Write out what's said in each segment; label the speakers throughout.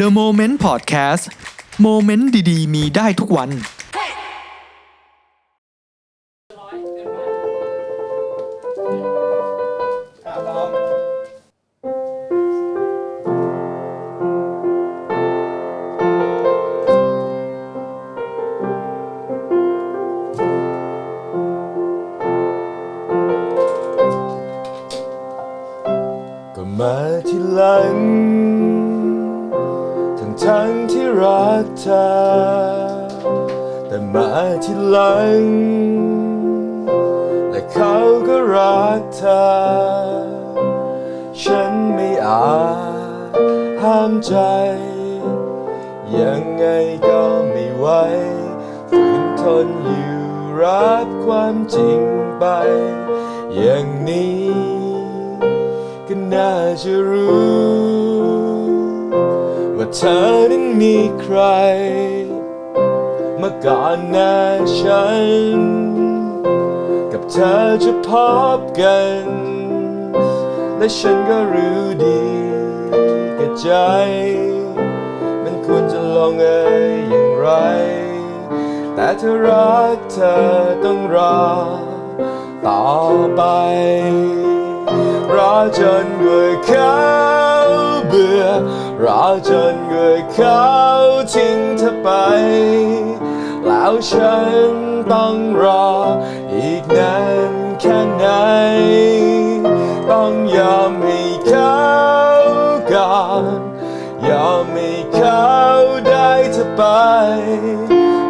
Speaker 1: The Moment Podcast โมเมนต์ดีๆ มีได้ทุกวัน
Speaker 2: ก็มาที่หลัง ทั้งที่รักเธอ แต่มาที่หลัง และเขาก็รักเธอ ฉันไม่อาจห้ามใจ ยังไงก็ไม่ไหวฝืนทนอยู่รับความจริงไป อย่างนี้ ก็น่าจะรู้ เธอนั้นมีใคร มาก่อนหน้าฉัน กับเธอจะพบกัน และฉันก็รู้ดีกับใจ มันควรจะลงเอ่ยอย่างไร แต่ถ้ารักเธอต้องรอต่อไปรอจนกว่าเขาเบื่อรอ จนเกว่าเขาทิ้งเธอไป แล้วฉันต้องรออีกนานแค่ไหน ต้องยอมให้เขาก่อนยอมให้เขาได้เธอไป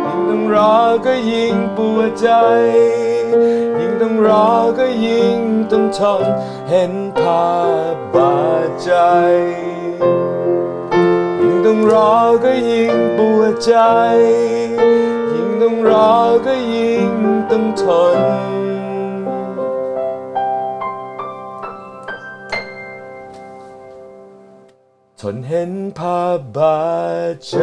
Speaker 2: ยิ่งต้องรอก็ยิ่งปวดใจยิ่งต้องรอก็ยิ่งต้องทนเห็นภาพบาดใจ ต้องรอก็ยิ่งปวดใจ ยิ่งต้องรอก็ยิ่งต้องทน ทนเห็นภาพบาดใจ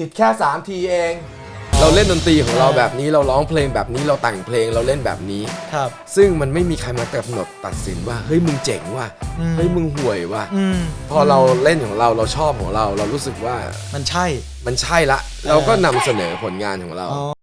Speaker 3: ผิดแค่ 3 ทีเอง เราเล่นดนตรีของเราแบบนี้เราร้องเพลงแบบนี้เราแต่งเพลงเราเล่นแบบนี้
Speaker 1: ครับ
Speaker 3: ซึ่งมันไม่มีใครมากำหนดตัดสินว่า เฮ้ยมึงเจ๋งว่ะ
Speaker 1: อืม
Speaker 3: เฮ้ยมึงห่วยว่ะ
Speaker 1: อืม
Speaker 3: พอเราเล่นของเราเราชอบของเรา เรารู้สึกว่า
Speaker 1: มันใช่
Speaker 3: มันใช่ละ เราก็นำเสนอผลงานของเรา
Speaker 1: อ๋อ